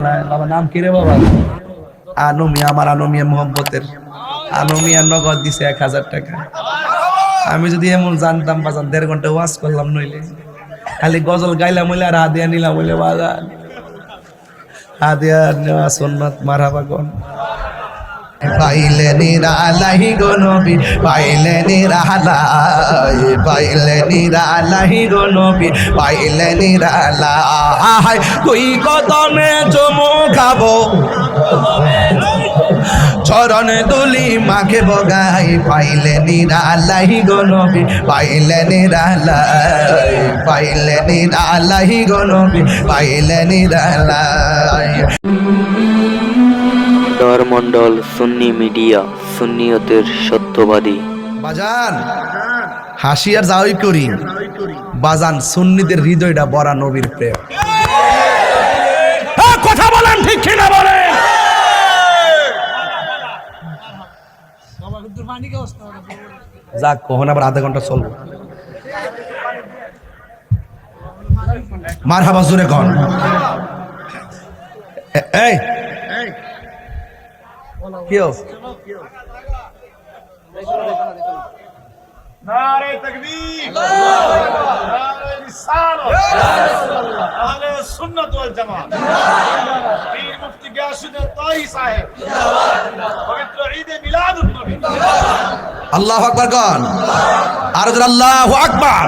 আমার নগদ দিছে এক হাজার টাকা। আমি যদি এমন জানতাম, বাজান, দেড় ঘণ্টা ওয়াশ করলাম নইলে। খালি গজল গাইলাম হইলে আর হাদিয়া নিলাম হইলে বাগান হাদিয়া নেওয়া মারা মারাবা গন পাইলে নিরালাহি গো নবী পাইলে নিরালাই পাইলে নিরালাহি গো নবী পাইলে নিরালাই। কই কদমে চমু খাব চরণে দুলি মাকে বগাই পাইলে নিরালাহি গো নবী পাইলে নিরালাই পাইলে নিরালাহি গো নবী পাইলে নিরালাই। দরমণ্ডল সুন্নি মিডিয়া সুন্নিয়তের সত্যবাদী। বাজান হাসি আর যাওই করি। বাজান সুন্নিদের হৃদয়টা বড়া নবীর প্রেম। কথা বলেন ঠিক কিনা বলেন যাক কখন আবার আধা ঘণ্টা চলবো। মার হাবা জোরে কন। এই হচ্ছে? নারে তকবীর নারে রিসালাত আহলে সুন্নাত ওয়াল জামাত পীর মুফতি গাসিদুল তাই সাহেব পবিত্র ঈদে মিলাদুন নবী আল্লাহ আকবর গন আর আল্লাহ আকবর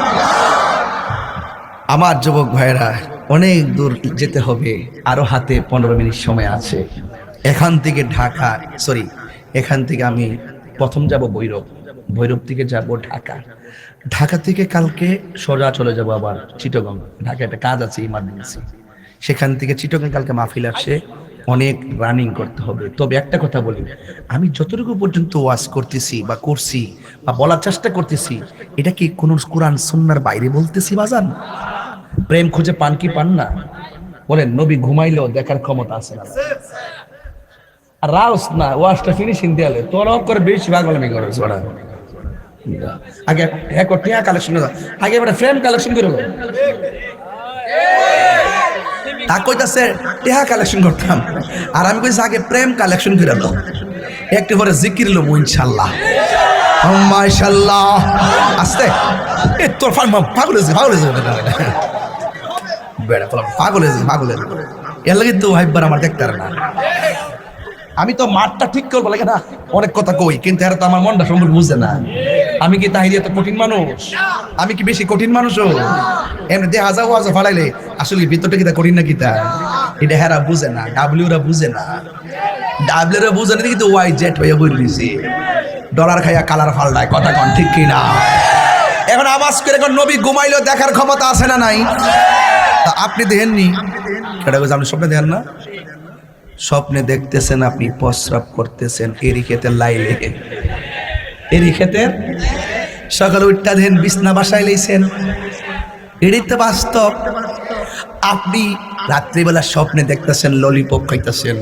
আমার যুবক ভাইরা অনেক দূর যেতে হবে। আরও হাতে পনেরো মিনিট সময় আছে। এখান থেকে ঢাকা সরি এখান থেকে আমি প্রথম যাব ভৈরব ভৈরব থেকে যাব ঢাকা। ঢাকা থেকে কালকে সোজা চলে যাব আবার চিটগং। ঢাকা একটা কাজ আছে ইমার্জেন্সি সেখান থেকে চিটগং কালকে মাহফিল আসছে অনেক রানিং করতে হবে। তবে একটা কথা বলি, আমি যতটুকু পর্যন্ত ওয়াজ করতেছি বা করছি বা বলার চেষ্টা করতেছি, এটা কি কোন কোরআন সুন্নার বাইরে বলতেছি বাজান? প্রেম খুঁজে পান কি পান না? বলেন, নবী ঘুমাইলেও দেখার ক্ষমতা আছে না? রাউস না ওয়াজটা ফিনিশিং দেয়ালে তোর করে বেশি ভাগলামি করে ওরা আগে এক টিয়া কালেকশন আগে এবারে ফ্রেম কালেকশন করে তা কইতাছে টেহা কালেকশন করতাম। আর আমি কইছি, আগে প্রেম কালেকশন করে লো একটু পরে জিকির লো ইনশাল্লাহ। মাশাল্লাহ আস্তে। এ, তোর ফান পাগল হয়েছে পাগল হয়েছে। বেড়া, পাগল হয়েছে পাগল হয়েছে। এর লাগে তো ভাইবার আমার দেখতে না। আমি তো মাঠটা ঠিক করব, লাগে না? অনেক কথা কই, কিন্তু এরা তো আমার মনটা সম্পর্কে বুঝে না। আমি কি তাহিরি এত কঠিন মানুষ? আমি কি বেশি কঠিন মানুষও? এমনি দেহ হাজার হাজার ফাড়াইলে আসলে ভিতরটা কিতা কঠিন না কিতা এটা হেরা বুঝে না ডাব্লিউরা বুঝে না। ডাব্লিউরা বুঝে না কিন্তু ওয়াই জেট হয়ে বই দিছি। ডলার খাইয়া কালার ফাল্টায় কথা কন, ঠিক কি না? এখন আওয়াজ করে এখন নবী ঘুমাইলেও দেখার ক্ষমতা আছে না নাই? তা আপনি দেখেননি? সেটা আপনি স্বপ্নে দেখেন না? স্বপ্নে দেখতেছেন আপনি, প্রস্রাব করতেছেন এরি খেতে লাইলে এরি খেতে সকালে উঠটা দেন, বিছনা বাসায় লইছেন। এটাই তো বাস্তব। আপনি রাত্রিবেলা স্বপ্নে দেখতেছেন ললিপপ খাইতেছেন।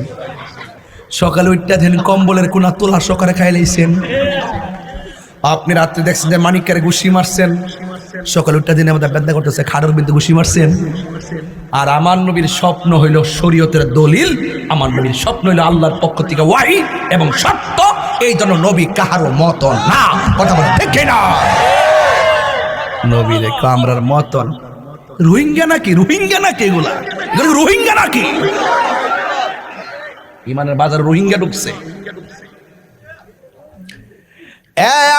সকালে উঠটা দেন, কম্বলের কোনা তোলা সকালে খাই লাইছেন। আপনি রাত্রে দেখছেন যে মানিকের ঘুষি মারছেন। সকালে উঠটা দিনে আমাদের ব্যথা করতেছে খাড়ের বিন্দু ঘুষি মারছেন। আর আমার নবীর স্বপ্ন হইল শরীয়তের দলিল, আমার নবীর স্বপ্ন হইল আল্লাহর পক্ষ থেকে ওয়াহি এবং সত্য। এই জন্য নবী কাহারও মতন না। কথা বলে ঠিক না নবীর কামরার মতন রোহিঙ্গা নাকি? রোহিঙ্গা নাকি এগুলা? রোহিঙ্গা নাকি? ইমানের বাজার রোহিঙ্গা ঢুকছে।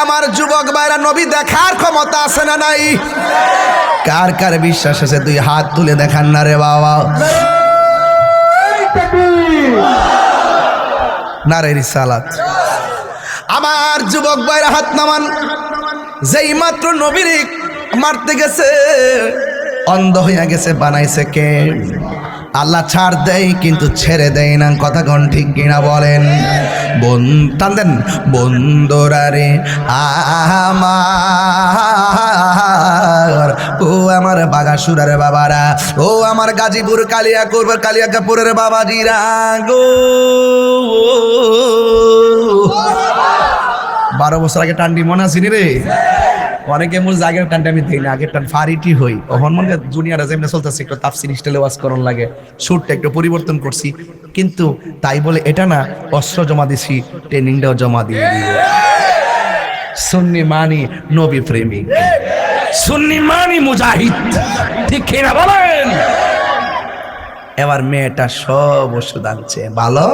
আমার যুবক ভাইরা, নবী দেখার ক্ষমতা আছে না নাই? কার কার বিশ্বাস আছে? তুই হাত তুলে দেখান না রে বাবা। না রে আমার যুবক ভাইরা, হাত নামান। যেই মাত্র নবীর মারতে গেছে, অন্ধ হইয়া গেছে, বানাইছে কে? আল্লাহ ছাড় দেয়, কিন্তু ছেড়ে দেয় না। কথা কোন ঠিক কিনা বলেন? বন, টান দেন। রে, আমার, ও আমার বাগাসুরার বাবারা, ও আমার গাজীপুর কালিয়াকুর কালিয়া কাপুরের বাবাজিরা গো। বারো বছর আগে টান্ডি মনে আসিনি রে? অনেকে মূল আগের টানটা আমি দিই না, আগের টান ফারিটি হই। ওহন মনে জুনিয়র যেমন চলতেছে, একটু তাফসির স্টাইলে ওয়াজ করন লাগে। সুরটা একটু পরিবর্তন করছি। কিন্তু তাই বলে এটা না, অস্ত্র জমা দিছি ট্রেনিংটাও জমা দিয়ে সুন্নি মানি নবী প্রেমিক। সুন্নি মানি মুজাহিদ। ঠিক কিনা বলেন? এবার মেয়েটা সব ওষুধ আনছে। ভালো?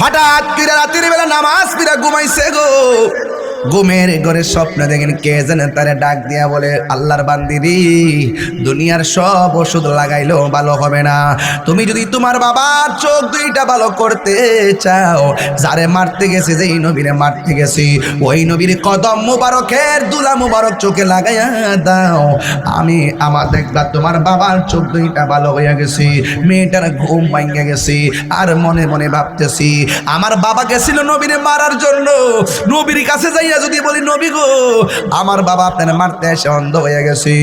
হঠাৎ করে রাতের বেলা নামাজ পিরা ঘুমাইছে গো। ঘুমের ঘরে স্বপ্ন দেখেন কে জানে, তারে ডাক দিয়া বলে, আল্লাহর বান্দিরি, দুনিয়ার সব ওষুধ লাগাইলেও ভালো হবে না। তুমি যদি তোমার বাবার চোখ দুইটা ভালো করতে চাও, যারে মারতে গেছে, যেই নবীরে মারতে গেছি, ওই নবীর কদম মুবারকের দুলা মুবারক চোখে লাগাইয়া দাও। আমি আমার দেখবা তোমার বাবার চোখ দুইটা ভালো হইয়া গেছি, মেয়েটার ঘুম ভাঙ্গে গেছি, আর মনে মনে ভাবতেছি, আমার বাবা গেছিল নবীরে মারার জন্য, নবীর কাছে যাইয়া যদি বলি, নবী গো, আমার বাবা আপনার মারতে এসে অন্ধ হয়ে গেছে।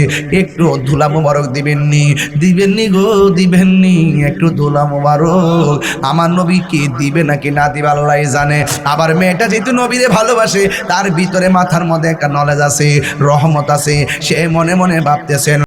একটু ধুলা মুবারক দিবেননি। দিবেননি গো, দিবেননি, একটু ধুলা মুবারক। আমার নবী কি দিবে নাকি না দিবে আল্লাহ জানে। আবার মেয়েটা যেহেতু নবীরে ভালোবাসে, তার ভিতরে মাথার মধ্যে একটা নলেজ আছে, রহমত আছে। সে মনে মনে ভাবতেছেন